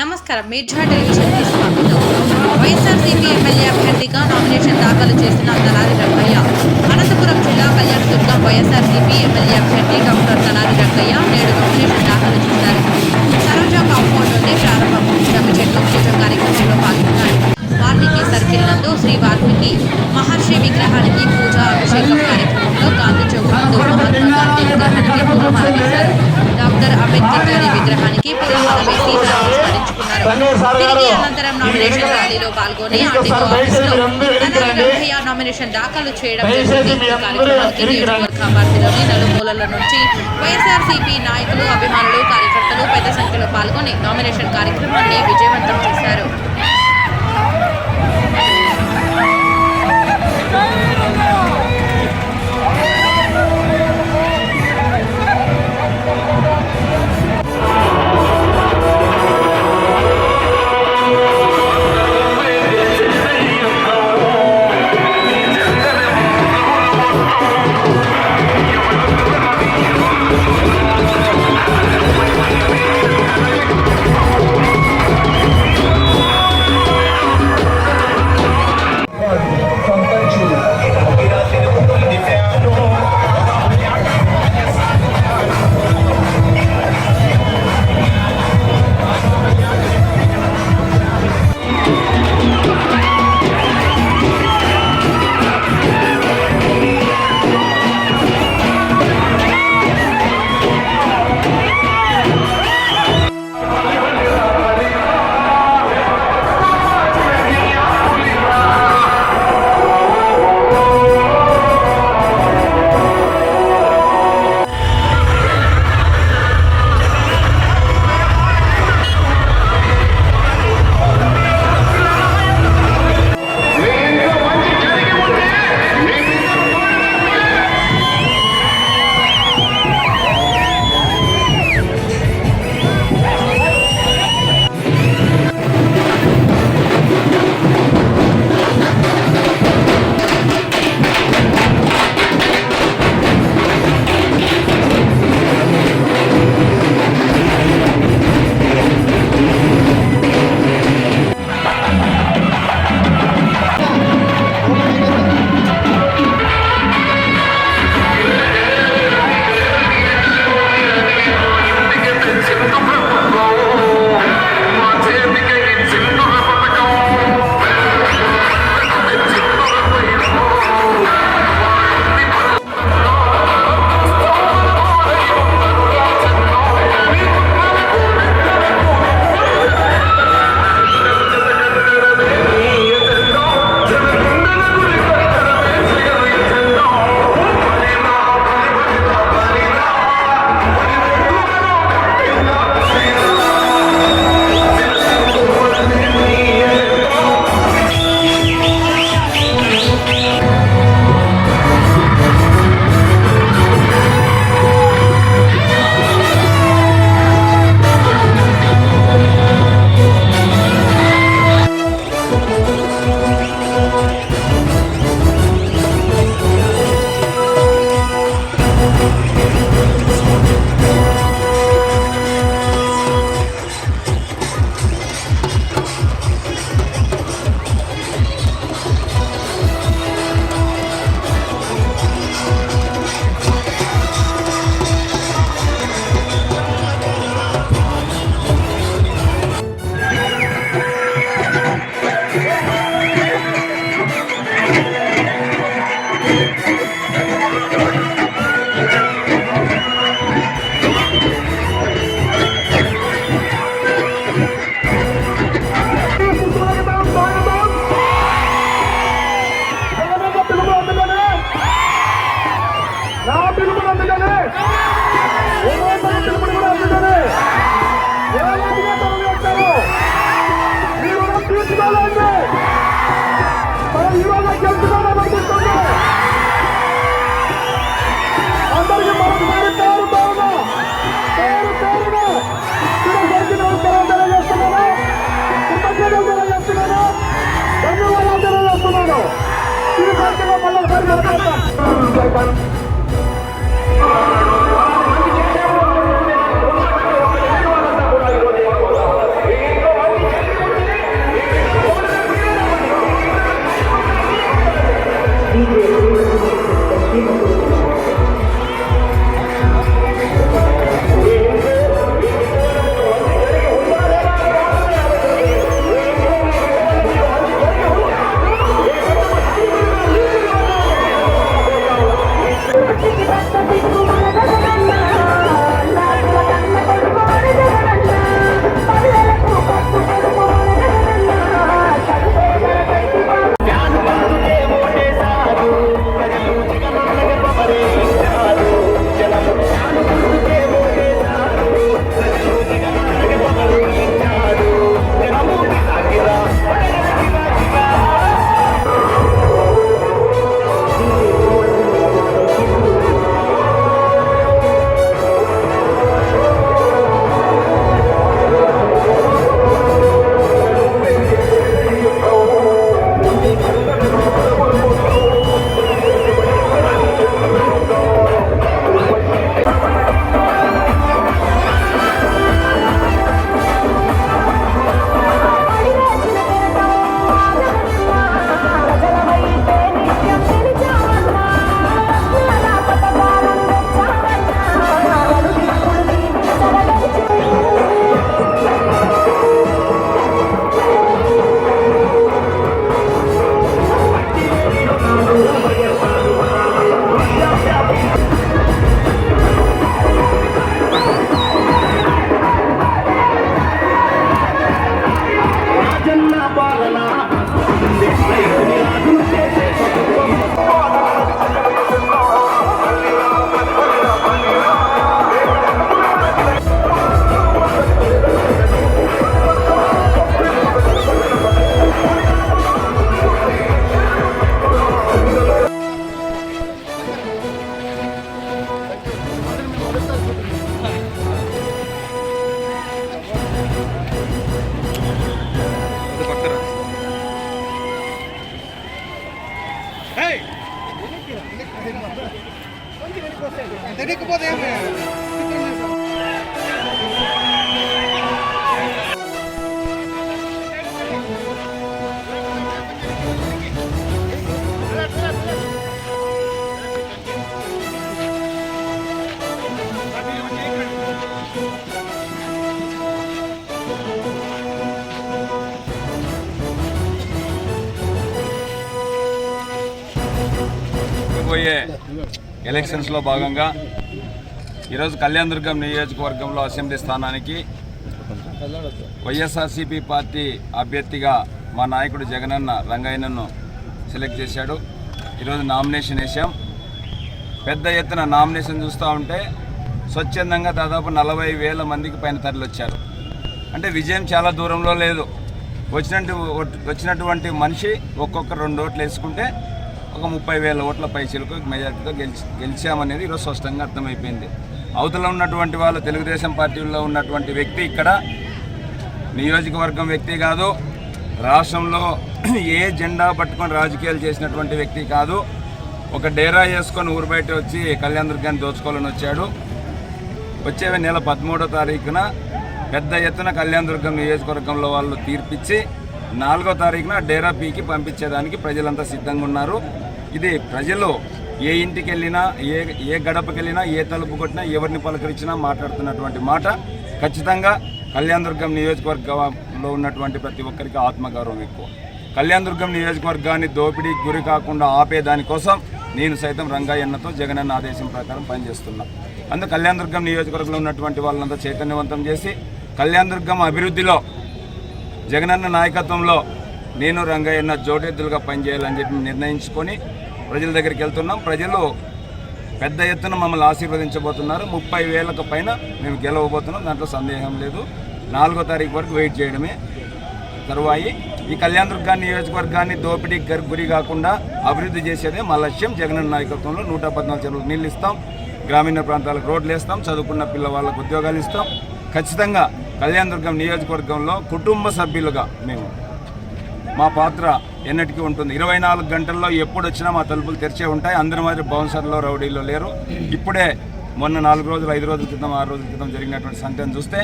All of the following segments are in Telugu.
నమస్కారం. మీర్జా టెలివిజన్కి స్వాగతం వైఎస్ఆర్సీపీ ఎమ్మెల్యే అభ్యర్థిగా నామినేషన్ దాఖలు చేసిన తలారి రంగయ్య అనంతపురం జిల్లా కళ్యాణదుర్గం వైఎస్ఆర్సీపీ ఎమ్మెల్యే అభ్యర్థి డాక్టర్ తలారి రంగయ్య నేడు నామినేషన్ దాఖలు చేశారు. సరోజా కాంపౌండ్ నుండి ప్రారంభం. జమ్మి చెట్లు పూజ కార్యక్రమంలో పాల్గొన్నారు. వాల్మీకి సర్కిల్ నందు శ్రీ వాల్మీకి మహర్షి విగ్రహానికి పూజ అభిషేకం కార్యక్రమంలో గాంధీ చౌక్ నందు మహాత్మా గాంధీ తిరిగి అనంతరం నామినేషన్ ర్యాలీలో పాల్గొని నామినేషన్ దాఖలు చేయడం జరిగింది. ఈ కార్యక్రమానికి నియోజకవర్గ అభ్యర్థులని నలుమూలల నుంచి వైఎస్ఆర్సీపీ నాయకులు అభిమానులు కార్యకర్తలు పెద్ద సంఖ్యలో పాల్గొని నామినేషన్ కార్యక్రమాన్ని విజయవంతం చేశారు. ఎలక్షన్స్లో భాగంగా ఈరోజు కళ్యాణదుర్గం నియోజకవర్గంలో అసెంబ్లీ స్థానానికి వైఎస్ఆర్సీపీ పార్టీ అభ్యర్థిగా మా నాయకుడు జగనన్న రంగయ్యనను సెలెక్ట్ చేశాడు. ఈరోజు నామినేషన్ వేసాం పెద్ద ఎత్తున నామినేషన్ చూస్తూ ఉంటే స్వచ్ఛందంగా దాదాపు నలభై వేల మందికి పైన తరలివచ్చారు. అంటే విజయం చాలా దూరంలో లేదు. వచ్చినట్టు వచ్చినటువంటి మనిషి ఒక్కొక్క రెండు ఓట్లు వేసుకుంటే ఒక ముప్పై వేల ఓట్ల పైసలకు మెజార్టీతో గెలిచి గెలిచామనేది ఈరోజు స్పష్టంగా అర్థమైపోయింది. అవతల ఉన్నటువంటి వాళ్ళు తెలుగుదేశం పార్టీలో ఉన్నటువంటి వ్యక్తి ఇక్కడ నియోజకవర్గం వ్యక్తి కాదు రాష్ట్రంలో ఏ జెండా పట్టుకొని రాజకీయాలు చేసినటువంటి వ్యక్తి కాదు. ఒక డేరా వేసుకొని ఊరు బయట వచ్చి కళ్యాణ్ దుర్గాన్ని దోచుకోవాలని వచ్చాడు. వచ్చే నెల పదమూడో తారీఖున పెద్ద ఎత్తున కళ్యాణ్ దుర్గం నియోజకవర్గంలో వాళ్ళు తీర్పిచ్చి నాలుగో తారీఖున డేరా పీకి పంపించేదానికి ప్రజలంతా సిద్ధంగా ఉన్నారు. ఇది ప్రజలు ఏ ఇంటికి వెళ్ళినా ఏ ఏ గడపకి వెళ్ళినా ఏ తలుపు కొట్టినా ఎవరిని పలకరించినా మాట్లాడుతున్నటువంటి మాట. ఖచ్చితంగా కళ్యాణ్ దుర్గం నియోజకవర్గంలో ఉన్నటువంటి ప్రతి ఒక్కరికి ఆత్మగౌరవం ఎక్కువ. కళ్యాణ్ దుర్గం నియోజకవర్గాన్ని దోపిడీకి గురి కాకుండా ఆపేదానికోసం నేను సైతం రంగయ్యన్నతో జగనన్న ఆదేశం ప్రకారం పనిచేస్తున్నా. అందుకు కళ్యాణ్ దుర్గం నియోజకవర్గంలో ఉన్నటువంటి వాళ్ళంతా చైతన్యవంతం చేసి కళ్యాణదుర్గం అభివృద్ధిలో జగనన్న నాయకత్వంలో నేను రంగయ్యన్న జోడెద్దులుగా పనిచేయాలని చెప్పి నిర్ణయించుకొని ప్రజల దగ్గరికి వెళ్తున్నాం. ప్రజలు పెద్ద ఎత్తున మమ్మల్ని ఆశీర్వదించబోతున్నారు. ముప్పై వేలకు పైన మేము గెలవబోతున్నాం. దాంట్లో సందేహం లేదు. నాలుగో తారీఖు వరకు వెయిట్ చేయడమే తరువాయి. ఈ కళ్యాణ దుర్గాన్ని నియోజకవర్గాన్ని దోపిడీకి గురి కాకుండా అభివృద్ధి చేసేదే మా లక్ష్యం. జగనన్న నాయకత్వంలో నూట పద్నాలుగు చెరువులకు నీళ్ళు ఇస్తాం. గ్రామీణ ప్రాంతాలకు రోడ్లు వేస్తాం. చదువుకున్న పిల్లవాళ్ళకు ఉద్యోగాలు ఇస్తాం. ఖచ్చితంగా కళ్యాణ దుర్గం నియోజకవర్గంలో కుటుంబ సభ్యులుగా మేము మా పాత్ర ఎన్నటికీ ఉంటుంది. ఇరవై నాలుగు గంటల్లో ఎప్పుడు వచ్చినా మా తలుపులు తెరిచే ఉంటాయి. అందరి మాదిరి బౌన్సర్లో రౌడీలో లేరు. ఇప్పుడే మొన్న నాలుగు రోజులు ఐదు రోజుల క్రితం ఆరు రోజుల క్రితం జరిగినటువంటి సంఘటన చూస్తే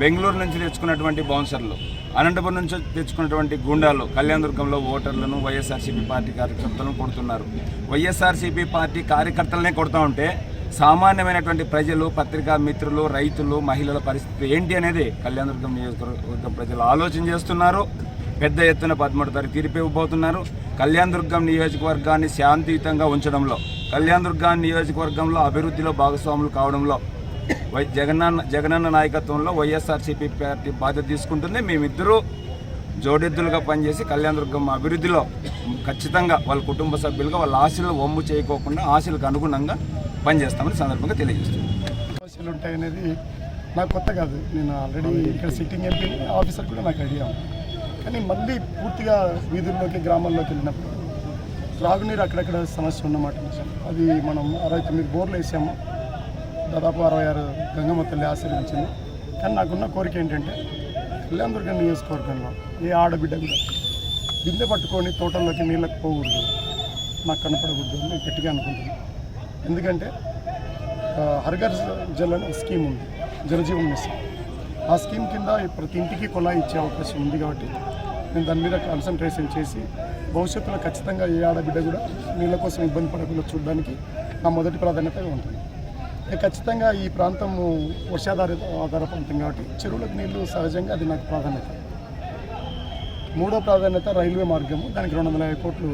బెంగళూరు నుంచి తెచ్చుకున్నటువంటి బౌన్సర్లు అనంతపురం నుంచి తెచ్చుకున్నటువంటి గుండాలు కళ్యాణదుర్గంలో ఓటర్లను వైఎస్ఆర్సీపీ పార్టీ కార్యకర్తలను కొడుతున్నారు. వైఎస్ఆర్సీపీ పార్టీ కార్యకర్తలనే కొడుతూ ఉంటే సామాన్యమైనటువంటి ప్రజలు పత్రికా మిత్రులు రైతులు మహిళల పరిస్థితి ఏంటి అనేది కళ్యాణదుర్గం నియోజకవర్గం ప్రజలు ఆలోచన చేస్తున్నారు. పెద్ద ఎత్తున పదమూడు తారీఖు తీర్పు ఇవ్వబోతున్నారు. కళ్యాణదుర్గం నియోజకవర్గాన్ని శాంతియుతంగా ఉంచడంలో కళ్యాణదుర్గం నియోజకవర్గంలో అభివృద్ధిలో భాగస్వాములు కావడంలో వై జగనన్న జగనన్న నాయకత్వంలో వైఎస్ఆర్సీపీ పార్టీ బాధ్యత తీసుకుంటుంది. మేమిద్దరూ జోడెద్దులుగా పనిచేసి కళ్యాణదుర్గం అభివృద్ధిలో ఖచ్చితంగా వాళ్ళ కుటుంబ సభ్యులుగా వాళ్ళ ఆశలు వమ్ము చేయకోకుండా ఆశలకు అనుగుణంగా పనిచేస్తామని సందర్భంగా తెలియజేస్తుంది సమస్యలు ఉంటాయనేది నాకు కొత్త కాదు. నేను ఆల్రెడీ ఇక్కడ సిట్టింగ్ ఎంపీ ఆఫీసర్ కూడా నాకు ఐడియా కానీ మళ్ళీ పూర్తిగా వీధుల్లోకి గ్రామాల్లోకి వెళ్ళినప్పుడు త్రాగునీరు అక్కడక్కడ సమస్య ఉన్నమాట. అది మనం అరవై తొమ్మిది బోర్లు వేసాము. దాదాపు అరవై ఆరు గంగమ్మ తల్లి ఆశీర్వించింది కానీ నాకున్న కోరిక ఏంటంటే కళ్యాణదుర్గం నియోజకవర్గంలో ఏ ఆడబిడ్డ కూడా బిందె పట్టుకొని తోటల్లోకి నీళ్ళకి పోకూడదు నాకు కనపడకూడదు అని నేను గట్టిగా అనుకుంటున్నాను ఎందుకంటే ఆ, హర్ఘర్ జల్ అనే స్కీమ్ ఉంది జలజీవన్ మిషన్. ఆ స్కీమ్ కింద ప్రతి ఇంటికి కుళాయి ఇచ్చే అవకాశం ఉంది కాబట్టి నేను దాని మీద కాన్సన్ట్రేషన్ చేసి భవిష్యత్తులో ఖచ్చితంగా ఏ ఆడబిడ్డ కూడా నీళ్ళ కోసం ఇబ్బంది పడకుండా చూడడానికి నా మొదటి ప్రాధాన్యతగా ఉంటుంది. ఖచ్చితంగా ఈ ప్రాంతం వర్షాధారిత ఆధార ప్రాంతం కాబట్టి చెరువులకు నీళ్ళు సహజంగా అది నాకు ప్రాధాన్యత. మూడో ప్రాధాన్యత రైల్వే మార్గము. దానికి రెండు వందల యాభై కోట్లు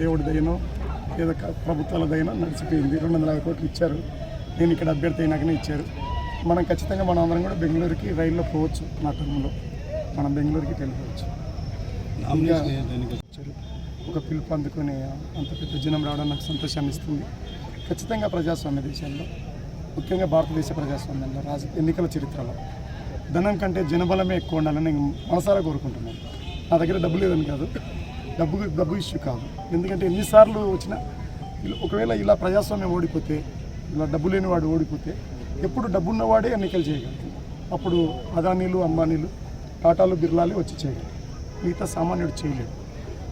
దేవుడి దయనో ఏదో ప్రభుత్వాల దయనో నడిచిపోయింది. రెండు వందల యాభై కోట్లు ఇచ్చారు. నేను ఇక్కడ అభ్యర్థి అయినాకనే ఇచ్చారు. మనం ఖచ్చితంగా మనం అందరం కూడా బెంగళూరుకి రైల్లో పోవచ్చు నా టర్మ్లో మనం బెంగళూరుకి వెళ్ళిపోవచ్చు. ఒక పిలుపు అందుకొని అంత పెద్ద జనం రావడం నాకు సంతోషాన్ని ఇస్తుంది ఖచ్చితంగా ప్రజాస్వామ్య దేశంలో ముఖ్యంగా భారతదేశ ప్రజాస్వామ్యంలో రాజ ఎన్నికల చరిత్రలో ధనం కంటే జనబలమే ఎక్కువ ఉండాలని నేను మనసారా కోరుకుంటున్నాను. నా దగ్గర డబ్బు లేదని కాదు డబ్బు డబ్బు ఇష్యూ కాదు. ఎందుకంటే ఎన్నిసార్లు వచ్చినా ఒకవేళ ఇలా ప్రజాస్వామ్యం ఓడిపోతే ఇలా డబ్బు లేనివాడు ఓడిపోతే ఎప్పుడు డబ్బున్నవాడే ఎన్నికలు చేయగలుగుతాడు. అప్పుడు అదానీలు అంబానీలు టాటాలు బిర్లాలే వచ్చి చేయగలరు మిగతా సామాన్యుడు చేయలేడు.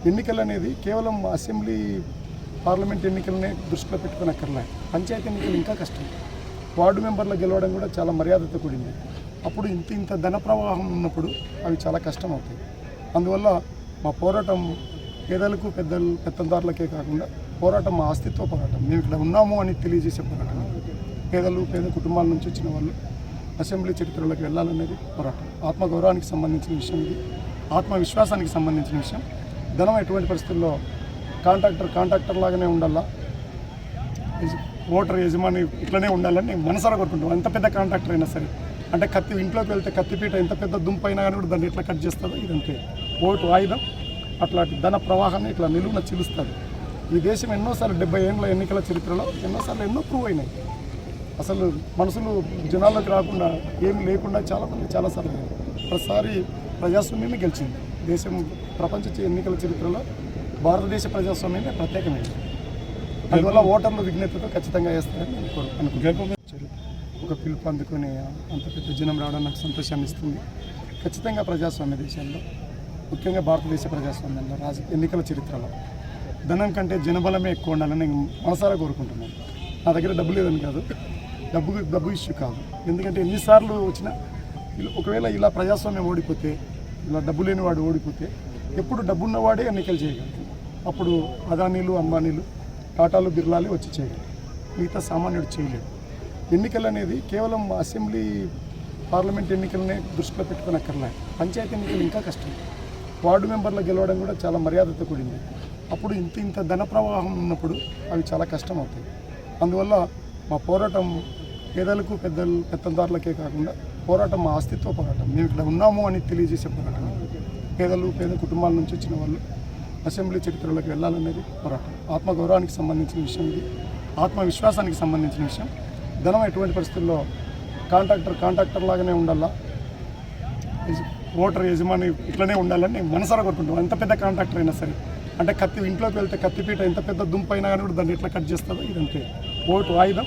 ఎన్నికలు అనేది కేవలం అసెంబ్లీ పార్లమెంట్ ఎన్నికలనే దృష్టిలో పెట్టుకుని అక్కర్లే పంచాయతీ ఎన్నికలు ఇంకా కష్టం. వార్డు మెంబర్లు గెలవడం కూడా చాలా మర్యాదతో కూడింది. అప్పుడు ఇంత ఇంత ధన ప్రవాహం ఉన్నప్పుడు అవి చాలా కష్టం అవుతాయి అందువల్ల మా పోరాటం పేదలకు పెద్దలు పెత్తందారులకే కాకుండా పోరాటం మా అస్తిత్వ పోరాటం. మేము ఇక్కడ ఉన్నాము అని తెలియజేసే పోరాటం. పేదలు పేద కుటుంబాల నుంచి వచ్చిన వాళ్ళు అసెంబ్లీ చరిత్రలోకి వెళ్ళాలనేది పోరాటం. ఆత్మగౌరవానికి సంబంధించిన విషయం ఇది. ఆత్మవిశ్వాసానికి సంబంధించిన విషయం. ధనం ఎటువంటి పరిస్థితుల్లో కాంట్రాక్టర్ కాంట్రాక్టర్ లాగానే ఉండాలా? ఓటర్ యజమాని ఇట్లనే ఉండాలని మనసారా కోరుకుంటాం. ఎంత పెద్ద కాంట్రాక్టర్ అయినా సరే. అంటే కత్తి ఇంట్లోకి వెళ్తే కత్తిపీట ఎంత పెద్ద దుంప అయినా కానీ కూడా దాన్ని ఎట్లా కట్ చేస్తుందో ఇదంతే. ఓటు ఆయుధం. అట్లాంటి ధన ప్రవాహాన్ని ఇట్లా నిలువున చిలుస్తుంది ఈ దేశం ఎన్నోసార్లు డెబ్బై ఏళ్ళ ఎన్నికల చరిత్రలో ఎన్నోసార్లు ఎన్నో ప్రూవ్ అయినాయి. అసలు మనసులు జనాల్లోకి రాకుండా ఏమి లేకుండా చాలామంది చాలాసార్లు ప్రతిసారి ప్రజాస్వామ్యమే గెలిచింది. దేశం ప్రపంచ ఎన్నికల చరిత్రలో భారతదేశ ప్రజాస్వామ్యమే ప్రత్యేకమైనది. అందువల్ల ఓటర్లు విజ్ఞతతో ఖచ్చితంగా వేస్తారని అనుకుంటున్నాను. ఒక పిలుపు అందుకొని అంత పెద్ద జనం రావడం నాకు సంతోషాన్ని ఇస్తుంది ఖచ్చితంగా ప్రజాస్వామ్య దేశాల్లో ముఖ్యంగా భారతదేశ ప్రజాస్వామ్యంలో రాజ ఎన్నికల చరిత్రలో ధనం కంటే జనబలమే ఎక్కువ ఉండాలని నేను మనసారా కోరుకుంటున్నాను. నా దగ్గర డబ్బు లేదని కాదు. డబ్బు డబ్బు ఇష్యూ కాదు. ఎందుకంటే ఎన్నిసార్లు వచ్చినా ఇలా- ఒకవేళ ఇలా ప్రజాస్వామ్యం ఓడిపోతే ఇలా డబ్బు లేని వాడు ఓడిపోతే ఎప్పుడు డబ్బున్నవాడే ఎన్నికలు చేయగలరు అప్పుడు అదానీలు అంబానీలు టాటాలు బిర్లాలు వచ్చి చేయగలరు మిగతా సామాన్యుడు చేయలేడు ఎన్నికలు అనేది కేవలం అసెంబ్లీ పార్లమెంట్ ఎన్నికలనే దృష్టిలో పెట్టుకుని అక్కర్లే పంచాయతీ ఎన్నికలు ఇంకా కష్టం. వార్డు మెంబర్లు గెలవడం కూడా చాలా మర్యాదతో కూడింది. అప్పుడు ఇంత ఇంత ధన ప్రవాహం ఉన్నప్పుడు అవి చాలా కష్టం అవుతాయి అందువల్ల మా పోరాటం పేదలకు పెద్దలు పెత్తందారులకే కాకుండా పోరాటం మా అస్తిత్వ పోరాటం. మేము ఇక్కడ ఉన్నాము అని తెలియజేసే పోరాటం. పేదలు పేద కుటుంబాల నుంచి వచ్చిన వాళ్ళు అసెంబ్లీ చరిత్రలోకి వెళ్ళాలనేది పోరాటం. ఆత్మగౌరవానికి సంబంధించిన విషయం ఇది. ఆత్మవిశ్వాసానికి సంబంధించిన విషయం. ధనం ఎటువంటి పరిస్థితుల్లో కాంట్రాక్టర్ కాంట్రాక్టర్ లాగానే ఉండాలా? ఓటర్ యజమాని ఇట్లనే ఉండాలని మనసారా కోరుకుంటాం. ఎంత పెద్ద కాంట్రాక్టర్ అయినా సరే. అంటే కత్తి ఇంట్లోకి వెళ్తే కత్తిపీట ఎంత పెద్ద దుంప అయినా కానీ కూడా దాన్ని ఎట్లా కట్ చేస్తుందో ఇదంతే. ఓటు ఆయుధం.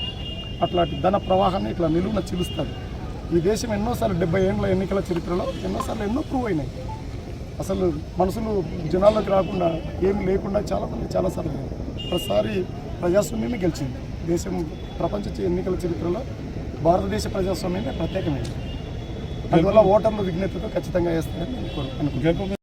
అట్లాంటి ధన ప్రవాహాన్ని ఇట్లా నిలువున చిలుస్తుంది ఈ దేశం ఎన్నోసార్లు డెబ్బై ఏళ్ళ ఎన్నికల చరిత్రలో ఎన్నోసార్లు ఎన్నో ప్రూవ్ అయినాయి. అసలు మనసులు జనాల్లోకి రాకుండా ఏమి లేకుండా చాలామంది చాలాసార్లు అయ్యారు. ప్రతిసారి ప్రజాస్వామ్యమే గెలిచింది దేశం ప్రపంచ ఎన్నికల చరిత్రలో భారతదేశ ప్రజాస్వామ్యమే ప్రత్యేకమైనది అందువల్ల ఓటర్లు విజ్ఞతతో ఖచ్చితంగా వేస్తారని అనుకుంటున్నాను